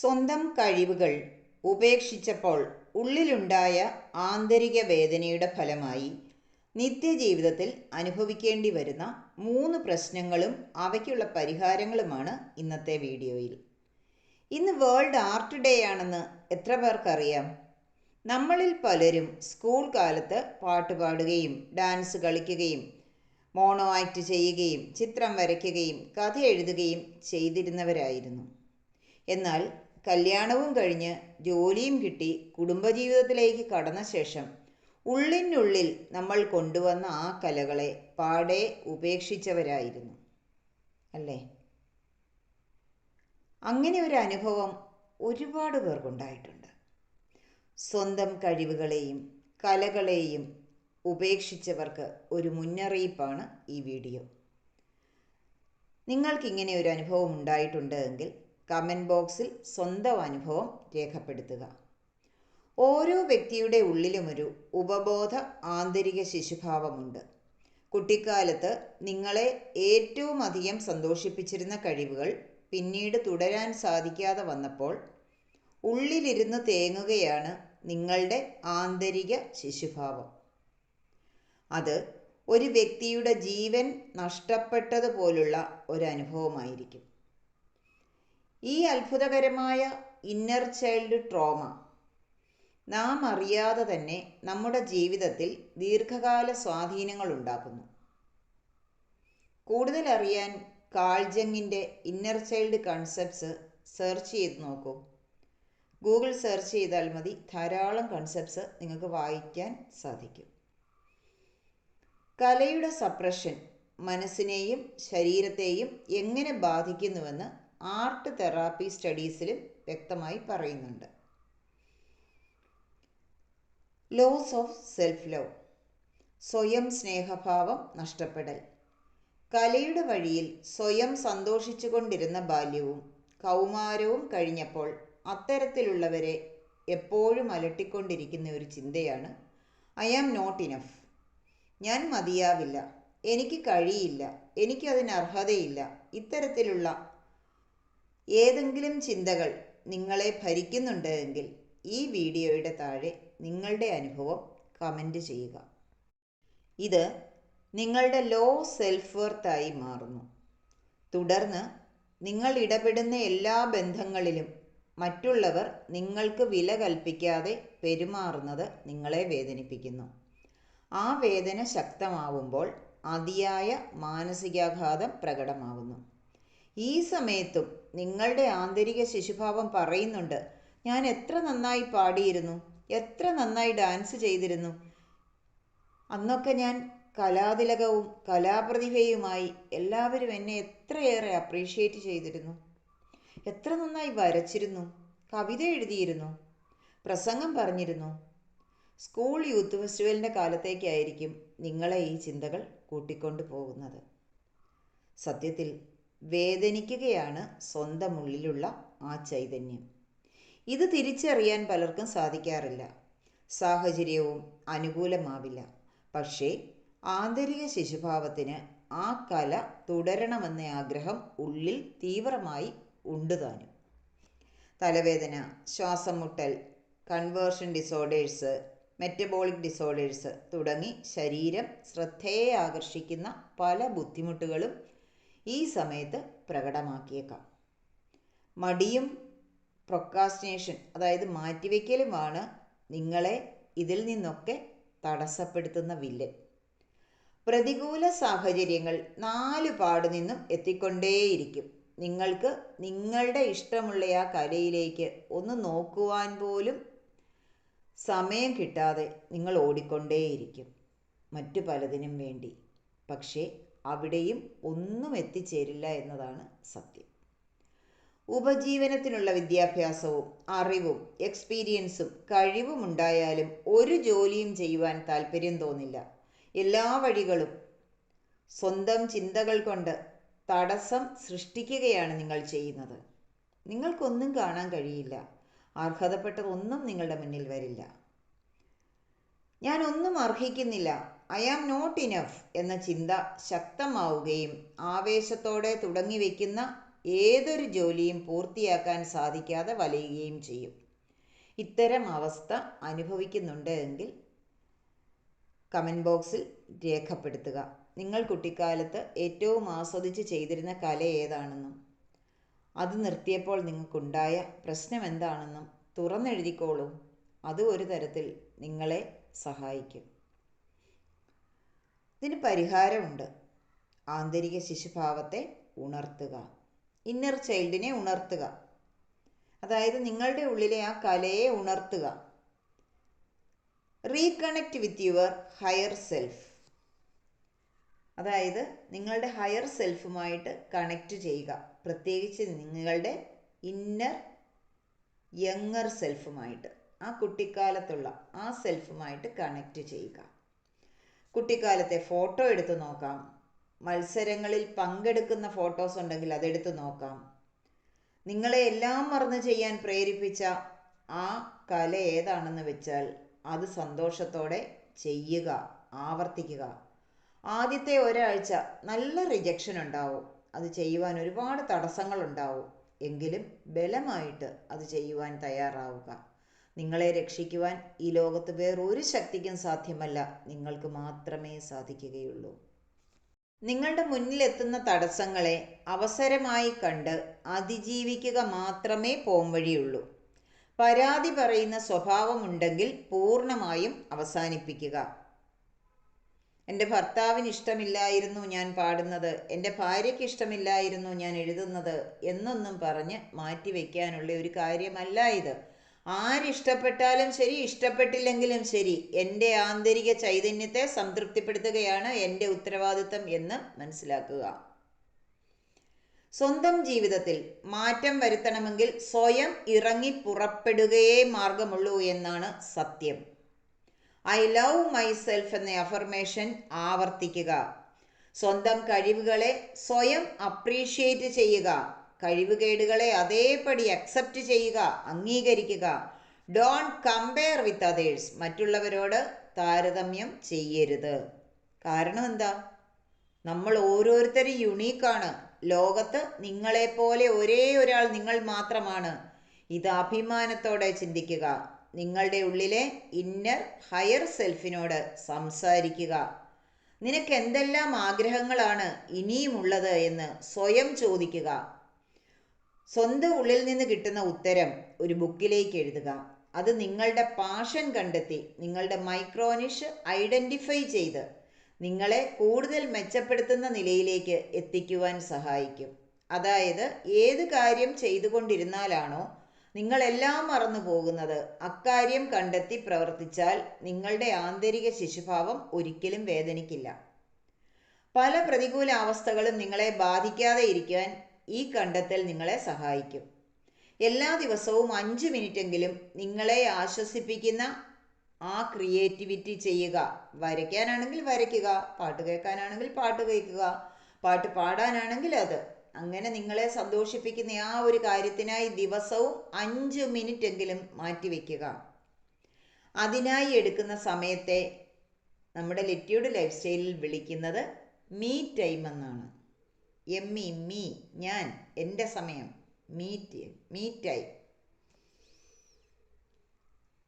സ്വന്തം കഴിവുകൾ ഉപേക്ഷിച്ചപ്പോൾ ഉള്ളിലുണ്ടായ ആന്തരിക വേദനയുടെ ഫലമായി നിത്യജീവിതത്തിൽ അനുഭവിക്കേണ്ടി വരുന്ന മൂന്ന് പ്രശ്നങ്ങളും അവയ്ക്കുള്ള പരിഹാരങ്ങളുമാണ് ഇന്നത്തെ വീഡിയോയിൽ. ഇന്ന് വേൾഡ് ആർട്ട് ഡേ ആണെന്ന് എത്ര പേർക്കറിയാം? നമ്മളിൽ പലരും സ്കൂൾ കാലത്ത് പാട്ട് പാടുകയും ഡാൻസ് കളിക്കുകയും മോണോ ആക്ട് ചെയ്യുകയും ചിത്രം വരയ്ക്കുകയും കഥ എഴുതുകയും ചെയ്തിരുന്നവരായിരുന്നു. എന്നാൽ കല്യാണവും കഴിഞ്ഞ് ജോലിയും കിട്ടി കുടുംബജീവിതത്തിലേക്ക് കടന്ന ശേഷം ഉള്ളിനുള്ളിൽ നമ്മൾ കൊണ്ടുവന്ന ആ കലകളെ പാടെ ഉപേക്ഷിച്ചവരായിരുന്നു. അല്ലേ? അങ്ങനെ ഒരു അനുഭവം ഒരുപാട് പേർക്കുണ്ടായിട്ടുണ്ട്. സ്വന്തം കഴിവുകളെയും കലകളെയും ഉപേക്ഷിച്ചവർക്ക് ഒരു മുന്നറിയിപ്പാണ് ഈ വീഡിയോ. നിങ്ങൾക്കിങ്ങനെ ഒരു അനുഭവം ഉണ്ടായിട്ടുണ്ട് എങ്കിൽ കമന്റ് ബോക്സിൽ സ്വന്തം അനുഭവം രേഖപ്പെടുത്തുക. ഓരോ വ്യക്തിയുടെ ഉള്ളിലുമൊരു ഉപബോധ ആന്തരിക ശിശുഭാവമുണ്ട്. കുട്ടിക്കാലത്ത് നിങ്ങളെ ഏറ്റവും അധികം സന്തോഷിപ്പിച്ചിരുന്ന കഴിവുകൾ പിന്നീട് തുടരാൻ സാധിക്കാതെ വന്നപ്പോൾ ഉള്ളിലിരുന്ന് തേങ്ങുകയാണ് നിങ്ങളുടെ ആന്തരിക ശിശുഭാവം. അത് ഒരു വ്യക്തിയുടെ ജീവൻ നഷ്ടപ്പെട്ടതുപോലുള്ള ഒരനുഭവമായിരിക്കും ഈ അത്ഭുതകരമായ ഇന്നർ ചൈൽഡ് ട്രോമ നാം അറിയാതെ തന്നെ നമ്മുടെ ജീവിതത്തിൽ ദീർഘകാല സ്വാധീനങ്ങൾ ഉണ്ടാക്കുന്നു. കൂടുതൽ അറിയാൻ കാൾജങ്ങിന്റെ ഇന്നർ ചൈൽഡ് കൺസെപ്റ്റ്സ് സെർച്ച് ചെയ്ത് നോക്കൂ. ഗൂഗിൾ സെർച്ച് ചെയ്താൽ മതി. ധാരാളം കൺസെപ്റ്റ്സ് നിങ്ങൾക്ക് വായിക്കാൻ സാധിക്കും. കലയുടെ സപ്രഷൻ മനസ്സിനെയും ശരീരത്തെയും എങ്ങനെ ബാധിക്കുന്നുവെന്ന് ആർട്ട് തെറാപ്പി സ്റ്റഡീസിലും വ്യക്തമായി പറയുന്നുണ്ട്. ലോസ് ഓഫ് സെൽഫ് ലവ് സ്വയം സ്നേഹഭാവം നഷ്ടപ്പെടൽ. കലയുടെ വഴിയിൽ സ്വയം സന്തോഷിച്ചുകൊണ്ടിരുന്ന ബാല്യവും കൗമാരവും കഴിഞ്ഞപ്പോൾ അത്തരത്തിലുള്ളവരെ എപ്പോഴും അലട്ടിക്കൊണ്ടിരിക്കുന്ന ഒരു ചിന്തയാണ് ഐ ആം നോട്ട് ഇനഫ് ഞാൻ മതിയാവില്ല. എനിക്ക് കഴിയില്ല. എനിക്കതിന് അർഹതയില്ല. ഇത്തരത്തിലുള്ള ഏതെങ്കിലും ചിന്തകൾ നിങ്ങളെ ഭരിക്കുന്നുണ്ട് എങ്കിൽ ഈ വീഡിയോയുടെ താഴെ നിങ്ങളുടെ അനുഭവം കമന്റ് ചെയ്യുക. ഇത് നിങ്ങളുടെ ലോ സെൽഫ് വർത്തായി മാറുന്നു. തുടർന്ന് നിങ്ങൾ ഇടപെടുന്ന എല്ലാ ബന്ധങ്ങളിലും മറ്റുള്ളവർ നിങ്ങൾക്ക് വില കൽപ്പിക്കാതെ പെരുമാറുന്നത് നിങ്ങളെ വേദനിപ്പിക്കുന്നു. ആ വേദന ശക്തമാവുമ്പോൾ അതിയായ മാനസികാഘാതം പ്രകടമാവുന്നു. ഈ സമയത്തും നിങ്ങളുടെ ആന്തരിക ശിശുഭാവം പറയുന്നുണ്ട്. ഞാൻ എത്ര നന്നായി പാടിയിരുന്നു എത്ര നന്നായി ഡാൻസ് ചെയ്തിരുന്നു. അന്നൊക്കെ ഞാൻ കലാതിലകവും കലാപ്രതിഭയുമായി എല്ലാവരും എന്നെ എത്രയേറെ അപ്രീഷിയേറ്റ് ചെയ്തിരുന്നു. എത്ര നന്നായി വരച്ചിരുന്നു കവിത എഴുതിയിരുന്നു പ്രസംഗം പറഞ്ഞിരുന്നു. സ്കൂൾ യൂത്ത് ഫെസ്റ്റിവലിന്റെ കാലത്തേക്കായിരിക്കും നിങ്ങളെ ഈ ചിന്തകൾ കൂട്ടിക്കൊണ്ടു പോകുന്നത് സത്യത്തിൽ വേദനിക്കുകയാണ് സ്വന്തം ഉള്ളിലുള്ള ആ ചൈതന്യം. ഇത് തിരിച്ചറിയാൻ പലർക്കും സാധിക്കാറില്ല. സാഹചര്യവും അനുകൂലമാവില്ല. പക്ഷേ ആന്തരിക ശിശുഭാവത്തിന് ആ കല തുടരണമെന്ന ആഗ്രഹം ഉള്ളിൽ തീവ്രമായി ഉണ്ട് താനും. തലവേദന ശ്വാസം മുട്ടൽ കൺവേർഷൻ ഡിസോർഡേഴ്സ് മെറ്റബോളിക് ഡിസോർഡേഴ്സ് തുടങ്ങി ശരീരം ശ്രദ്ധയെ ആകർഷിക്കുന്ന പല ബുദ്ധിമുട്ടുകളും ഈ സമയത്ത് പ്രകടമാക്കിയേക്കാം. മടിയും പ്രൊക്കാസ്റ്റിനേഷൻ അതായത് മാറ്റിവെക്കലുമാണ് നിങ്ങളെ ഇതിൽ നിന്നൊക്കെ തടസ്സപ്പെടുത്തുന്ന വില്ല് പ്രതികൂല സാഹചര്യങ്ങൾ നാലു പാടു നിന്നും എത്തിക്കൊണ്ടേയിരിക്കും. നിങ്ങൾക്ക് നിങ്ങളുടെ ഇഷ്ടമുള്ള ആ കലയിലേക്ക് ഒന്ന് നോക്കുവാൻ പോലും സമയം കിട്ടാതെ നിങ്ങൾ ഓടിക്കൊണ്ടേയിരിക്കും. മറ്റു പലതിനും വേണ്ടി. പക്ഷേ അവിടെയും ഒന്നും എത്തിച്ചേരില്ല എന്നതാണ് സത്യം. ഉപജീവനത്തിനുള്ള വിദ്യാഭ്യാസവും അറിവും എക്സ്പീരിയൻസും കഴിവും ഉണ്ടായാലും ഒരു ജോലിയും ചെയ്യുവാൻ താല്പര്യം തോന്നില്ല. എല്ലാ വഴികളും സ്വന്തം ചിന്തകൾ കൊണ്ട് തടസ്സം സൃഷ്ടിക്കുകയാണ് നിങ്ങൾ ചെയ്യുന്നത്. നിങ്ങൾക്കൊന്നും കാണാൻ കഴിയില്ല. അർഹതപ്പെട്ടതൊന്നും നിങ്ങളുടെ മുന്നിൽ വരില്ല. ഞാനൊന്നും അർഹിക്കുന്നില്ല. ഐ ആം നോട്ട് ഇനഫ് എന്ന ചിന്ത ശക്തമാവുകയും ആവേശത്തോടെ തുടങ്ങി വയ്ക്കുന്ന ഏതൊരു ജോലിയും പൂർത്തിയാക്കാൻ സാധിക്കാതെ വലയുകയും ചെയ്യും. ഇത്തരം അവസ്ഥ അനുഭവിക്കുന്നുണ്ട് എങ്കിൽ കമന്റ് ബോക്സിൽ രേഖപ്പെടുത്തുക. നിങ്ങൾ കുട്ടിക്കാലത്ത് ഏറ്റവും ആസ്വദിച്ച് ചെയ്തിരുന്ന കല ഏതാണെന്നും അത് നിർത്തിയപ്പോൾ നിങ്ങൾക്കുണ്ടായ പ്രശ്നം എന്താണെന്നും തുറന്നെഴുതിക്കോളൂ. അത് ഒരു തരത്തിൽ നിങ്ങളെ സഹായിക്കും. ഇതിന് പരിഹാരമുണ്ട്. ആന്തരിക ശിശുഭാവത്തെ ഉണർത്തുക. ഇന്നർ ചൈൽഡിനെ ഉണർത്തുക. അതായത് നിങ്ങളുടെ ഉള്ളിലെ ആ കലയെ ഉണർത്തുക. Reconnect with your higher self അതായത് നിങ്ങളുടെ ഹയർ സെൽഫുമായിട്ട് കണക്റ്റ് ചെയ്യുക. പ്രത്യേകിച്ച് നിങ്ങളുടെ ഇന്നർ യങ്ങർ സെൽഫുമായിട്ട് ആ കുട്ടിക്കാലത്തുള്ള ആ സെൽഫുമായിട്ട് കണക്റ്റ് ചെയ്യുക. കുട്ടിക്കാലത്തെ ഫോട്ടോ എടുത്തു നോക്കാം. മത്സരങ്ങളിൽ പങ്കെടുക്കുന്ന ഫോട്ടോസ് ഉണ്ടെങ്കിൽ അതെടുത്തു നോക്കാം. നിങ്ങളെ എല്ലാം മറന്ന് ചെയ്യാൻ പ്രേരിപ്പിച്ച ആ കല ഏതാണെന്ന് വെച്ചാൽ അത് സന്തോഷത്തോടെ ചെയ്യുക ആവർത്തിക്കുക. ആദ്യത്തെ ഒരാഴ്ച നല്ല റിജക്ഷൻ ഉണ്ടാവും. അത് ചെയ്യുവാൻ ഒരുപാട് തടസ്സങ്ങളുണ്ടാവും. എങ്കിലും ബലമായിട്ട് അത് ചെയ്യുവാൻ തയ്യാറാവുക. നിങ്ങളെ രക്ഷിക്കുവാൻ ഈ ലോകത്ത് വേറൊരു ശക്തിക്കും സാധ്യമല്ല. നിങ്ങൾക്ക് മാത്രമേ സാധിക്കുകയുള്ളൂ. നിങ്ങളുടെ മുന്നിലെത്തുന്ന തടസ്സങ്ങളെ അവസരമായി കണ്ട് അതിജീവിക്കുക മാത്രമേ പോംവഴിയുള്ളൂ. പരാതി പറയുന്ന സ്വഭാവമുണ്ടെങ്കിൽ പൂർണമായും അവസാനിപ്പിക്കുക. എന്റെ ഭർത്താവിന് ഇഷ്ടമില്ലായിരുന്നു ഞാൻ പാടുന്നത്. എന്റെ ഭാര്യയ്ക്ക് ഇഷ്ടമില്ലായിരുന്നു ഞാൻ എഴുതുന്നത് എന്നൊന്നും പറഞ്ഞ് മാറ്റിവെക്കാനുള്ള ഒരു കാര്യമല്ല ഇത്. ആരിഷ്ടപ്പെട്ടാലും ശരി ഇഷ്ടപ്പെട്ടില്ലെങ്കിലും ശരി. എന്റെ ആന്തരിക ചൈതന്യത്തെ സംതൃപ്തിപ്പെടുത്തുകയാണ് എന്റെ ഉത്തരവാദിത്തം എന്ന് മനസ്സിലാക്കുക. സ്വന്തം ജീവിതത്തിൽ മാറ്റം വരുത്തണമെങ്കിൽ സ്വയം ഇറങ്ങി പുറപ്പെടുകയേ മാർഗമുള്ളൂ എന്നാണ് സത്യം. ഐ ലവ് മൈസെൽഫ് എന്ന അഫർമേഷൻ ആവർത്തിക്കുക. സ്വന്തം കഴിവുകളെ സ്വയം അപ്രീഷിയേറ്റ് ചെയ്യുക. കഴിവുകേടുകളെ അതേപടി അക്സെപ്റ്റ് ചെയ്യുക അംഗീകരിക്കുക. ഡോൺ കമ്പയർ വിത്ത് അതേഴ്സ് മറ്റുള്ളവരോട് താരതമ്യം ചെയ്യരുത്. കാരണം എന്താ? നമ്മൾ ഓരോരുത്തരും യുണീക്കാണ് ലോകത്ത് നിങ്ങളെപ്പോലെ ഒരേ ഒരാൾ നിങ്ങൾ മാത്രമാണ്. ഇത് അഭിമാനത്തോടെ ചിന്തിക്കുക. നിങ്ങളുടെ ഉള്ളിലെ ഇന്നർ ഹയർ സെൽഫിനോട് സംസാരിക്കുക. നിനക്ക് എന്തെല്ലാം ആഗ്രഹങ്ങളാണ് ഇനിയുമുള്ളത് എന്ന് സ്വയം ചോദിക്കുക. സ്വന്തം ഉള്ളിൽ നിന്ന് കിട്ടുന്ന ഉത്തരം ഒരു ബുക്കിലേക്ക് എഴുതുക. അത് നിങ്ങളുടെ പാഷൻ കണ്ടെത്തി നിങ്ങളുടെ മൈക്രോനിഷ് ഐഡന്റിഫൈ ചെയ്ത് നിങ്ങളെ കൂടുതൽ മെച്ചപ്പെടുത്തുന്ന നിലയിലേക്ക് എത്തിക്കുവാൻ സഹായിക്കും. അതായത് ഏത് കാര്യം ചെയ്തുകൊണ്ടിരുന്നാലാണോ നിങ്ങളെല്ലാം മറന്നു പോകുന്നത്. അക്കാര്യം കണ്ടെത്തി പ്രവർത്തിച്ചാൽ നിങ്ങളുടെ ആന്തരിക ശിശുഭാവം ഒരിക്കലും വേദനിക്കില്ല. പല പ്രതികൂല അവസ്ഥകളും നിങ്ങളെ ബാധിക്കാതെ ഇരിക്കാൻ ഈ കണ്ടെത്തൽ നിങ്ങളെ സഹായിക്കും. എല്ലാ ദിവസവും അഞ്ച് മിനിറ്റെങ്കിലും നിങ്ങളെ ആശ്വസിപ്പിക്കുന്ന ആ ക്രിയേറ്റിവിറ്റി ചെയ്യുക. വരയ്ക്കാനാണെങ്കിൽ വരയ്ക്കുക പാട്ട് കേൾക്കാനാണെങ്കിൽ പാട്ട് കേൾക്കുക പാട്ട് പാടാനാണെങ്കിൽ അത്. അങ്ങനെ നിങ്ങളെ സന്തോഷിപ്പിക്കുന്ന ആ ഒരു കാര്യത്തിനായി ദിവസവും അഞ്ച് മിനിറ്റെങ്കിലും മാറ്റിവെക്കുക അതിനായി എടുക്കുന്ന സമയത്തെ നമ്മുടെ ലിറ്റ്യൂഡ് ലൈഫ് സ്റ്റൈലിൽ വിളിക്കുന്നത് മീ ടൈം എന്നാണ്. എം ഇ മീ ഞാൻ എന്റെ സമയം മീറ്റ് മീറ്റായി.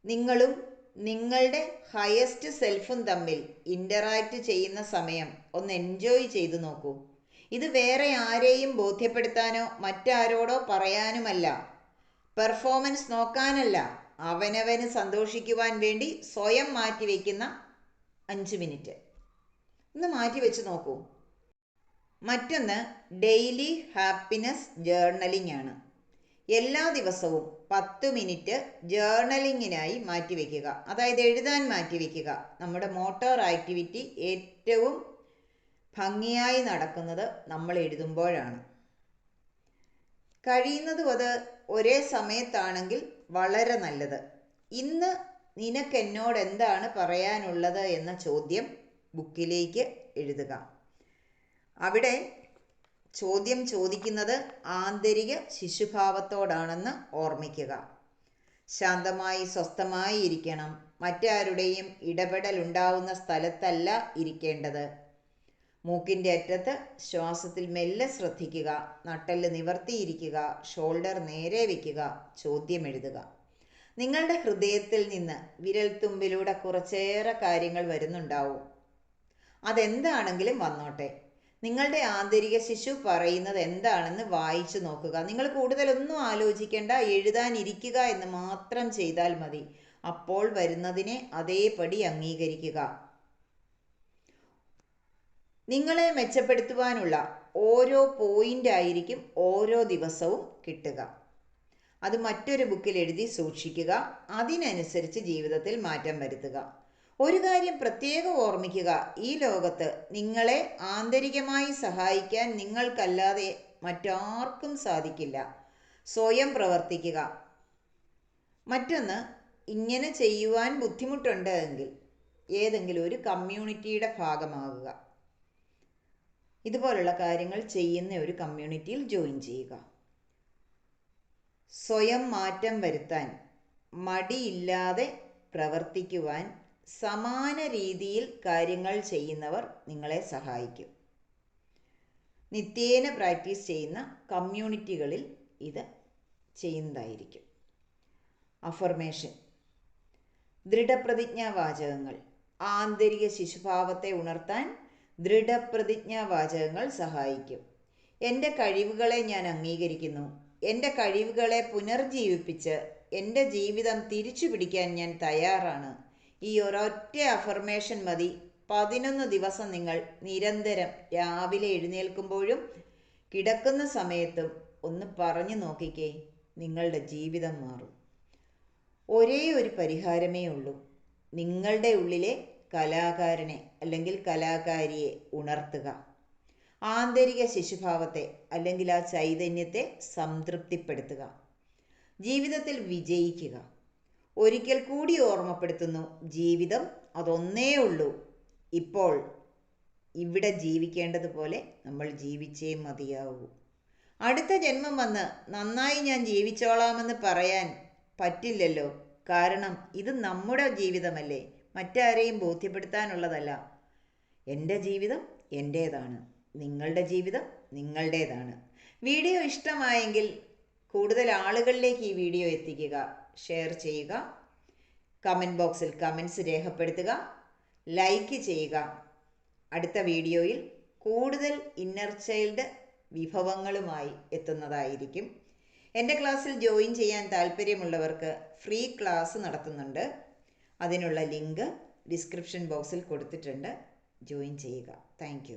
നിങ്ങളും നിങ്ങളുടെ ഹയസ്റ്റ് സെൽഫും തമ്മിൽ ഇന്ററാക്റ്റ് ചെയ്യുന്ന സമയം ഒന്ന് എൻജോയ് ചെയ്തു നോക്കൂ. ഇത് വേറെ ആരെയും ബോധ്യപ്പെടുത്താനോ മറ്റാരോടോ പറയാനുമല്ല. പെർഫോമൻസ് നോക്കാനല്ല അവനവന് സന്തോഷിക്കുവാൻ വേണ്ടി സ്വയം മാറ്റിവെക്കുന്ന അഞ്ച് മിനിറ്റ് ഒന്ന് മാറ്റി വെച്ച് നോക്കൂ. മറ്റൊന്ന് ഡെയിലി ഹാപ്പിനെസ് ജേർണലിംഗ് ആണ് എല്ലാ ദിവസവും പത്ത് മിനിറ്റ് ജേർണലിങ്ങിനായി മാറ്റിവെക്കുക. അതായത് എഴുതാൻ മാറ്റിവെക്കുക. നമ്മുടെ മോട്ടോർ ആക്ടിവിറ്റി ഏറ്റവും ഭംഗിയായി നടക്കുന്നത് നമ്മൾ എഴുതുമ്പോഴാണ്. കഴിയുന്നതും അത് ഒരേ സമയത്താണെങ്കിൽ വളരെ നല്ലത്. ഇന്ന് നിനക്ക് എന്നോട് എന്താണ് പറയാനുള്ളത് എന്ന ചോദ്യം ബുക്കിലേക്ക് എഴുതുക. അവിടെ ചോദ്യം ചോദിക്കുന്നത് ആന്തരിക ശിശുഭാവത്തോടാണെന്ന് ഓർമ്മിക്കുക. ശാന്തമായി സ്വസ്ഥമായി ഇരിക്കണം. മറ്റാരുടെയും ഇടപെടൽ ഉണ്ടാവുന്ന സ്ഥലത്തല്ല ഇരിക്കേണ്ടത്. മൂക്കിന്റെ അറ്റത്ത് ശ്വാസത്തിൽ മെല്ലെ ശ്രദ്ധിക്കുക. നട്ടൽ നിവർത്തിയിരിക്കുക. ഷോൾഡർ നേരെ വയ്ക്കുക ചോദ്യം എഴുതുക. നിങ്ങളുടെ ഹൃദയത്തിൽ നിന്ന് വിരൽത്തുമ്പിലൂടെ കുറച്ചേറെ കാര്യങ്ങൾ വരുന്നുണ്ടാവും. അതെന്താണെങ്കിലും വന്നോട്ടെ. നിങ്ങളുടെ ആന്തരിക ശിശു പറയുന്നത് എന്താണെന്ന് വായിച്ചു നോക്കുക. നിങ്ങൾ കൂടുതലൊന്നും ആലോചിക്കേണ്ട എഴുതാനിരിക്കുക എന്ന് മാത്രം ചെയ്താൽ മതി. അപ്പോൾ വരുന്നതിനെ അതേപടി അംഗീകരിക്കുക. നിങ്ങളെ മെച്ചപ്പെടുത്തുവാനുള്ള ഓരോ പോയിന്റ് ആയിരിക്കും ഓരോ ദിവസവും കിട്ടുക. അത് മറ്റൊരു ബുക്കിൽ എഴുതി സൂക്ഷിക്കുക. അതിനനുസരിച്ച് ജീവിതത്തിൽ മാറ്റം വരുത്തുക. ഒരു കാര്യം പ്രത്യേകം ഓർമ്മിക്കുക. ഈ ലോകത്ത് നിങ്ങളെ ആന്തരികമായി സഹായിക്കാൻ നിങ്ങൾക്കല്ലാതെ മറ്റാർക്കും സാധിക്കില്ല. സ്വയം പ്രവർത്തിക്കുക. മറ്റൊന്ന് ഇങ്ങനെ ചെയ്യുവാൻ ബുദ്ധിമുട്ടുണ്ട് എങ്കിൽ ഏതെങ്കിലും ഒരു കമ്മ്യൂണിറ്റിയുടെ ഭാഗമാകുക. ഇതുപോലുള്ള കാര്യങ്ങൾ ചെയ്യുന്ന ഒരു കമ്മ്യൂണിറ്റിയിൽ ജോയിൻ ചെയ്യുക. സ്വയം മാറ്റം വരുത്താൻ മടിയില്ലാതെ പ്രവർത്തിക്കുവാൻ സമാന രീതിയിൽ കാര്യങ്ങൾ ചെയ്യുന്നവർ നിങ്ങളെ സഹായിക്കും. നിത്യേന പ്രാക്ടീസ് ചെയ്യുന്ന കമ്മ്യൂണിറ്റികളിൽ ഇത് ചെയ്യുന്നതായിരിക്കും. അഫർമേഷൻ. ദൃഢപ്രതിജ്ഞാവാചകങ്ങൾ. ആന്തരിക ശിശുഭാവത്തെ ഉണർത്താൻ ദൃഢപ്രതിജ്ഞാവാചകങ്ങൾ സഹായിക്കും. എന്റെ കഴിവുകളെ ഞാൻ അംഗീകരിക്കുന്നു. എന്റെ കഴിവുകളെ പുനർജീവിപ്പിച്ച് എന്റെ ജീവിതം തിരിച്ചു പിടിക്കാൻ ഞാൻ തയ്യാറാണ്. ഈ ഒരൊറ്റ അഫർമേഷൻ മതി. പതിനൊന്ന് ദിവസം നിങ്ങൾ നിരന്തരം രാവിലെ എഴുന്നേൽക്കുമ്പോഴും കിടക്കുന്ന സമയത്തും ഒന്ന് പറഞ്ഞു നോക്കിക്കേ നിങ്ങളുടെ ജീവിതം മാറും. ഒരേ ഒരു പരിഹാരമേ ഉള്ളൂ. നിങ്ങളുടെ ഉള്ളിലെ കലാകാരനെ അല്ലെങ്കിൽ കലാകാരിയെ ഉണർത്തുക. ആന്തരിക ശിശുഭാവത്തെ അല്ലെങ്കിൽ ആ ചൈതന്യത്തെ സംതൃപ്തിപ്പെടുത്തുക. ജീവിതത്തിൽ വിജയിക്കുക. ഒരിക്കൽ കൂടി ഓർമ്മപ്പെടുത്തുന്നു. ജീവിതം അതൊന്നേ ഉള്ളൂ. ഇപ്പോൾ ഇവിടെ ജീവിക്കേണ്ടതുപോലെ നമ്മൾ ജീവിച്ചേ മതിയാവൂ. അടുത്ത ജന്മം വന്ന് നന്നായി ഞാൻ ജീവിച്ചോളാമെന്ന് പറയാൻ പറ്റില്ലല്ലോ. കാരണം ഇത് നമ്മുടെ ജീവിതമല്ലേ. മറ്റാരെയും ബോധ്യപ്പെടുത്താനുള്ളതല്ല. എന്റെ ജീവിതം എന്റേതാണ്. നിങ്ങളുടെ ജീവിതം നിങ്ങളുടേതാണ്. വീഡിയോ ഇഷ്ടമായെങ്കിൽ കൂടുതൽ ആളുകളിലേക്ക് ഈ വീഡിയോ എത്തിക്കുക. ഷെയർ ചെയ്യുക. കമന്റ് ബോക്സിൽ കമൻസ് രേഖപ്പെടുത്തുക. ലൈക്ക് ചെയ്യുക. അടുത്ത വീഡിയോയിൽ കൂടുതൽ ഇന്നർ ചൈൽഡ് വിഭവങ്ങളുമായി എത്തുന്നതായിരിക്കും. എന്റെ ക്ലാസ്സിൽ ജോയിൻ ചെയ്യാൻ താല്പര്യമുള്ളവർക്ക് ഫ്രീ ക്ലാസ് നടത്തുന്നുണ്ട്. അതിനുള്ള ലിങ്ക് ഡിസ്ക്രിപ്ഷൻ ബോക്സിൽ കൊടുത്തിട്ടുണ്ട്. ജോയിൻ ചെയ്യുക. താങ്ക്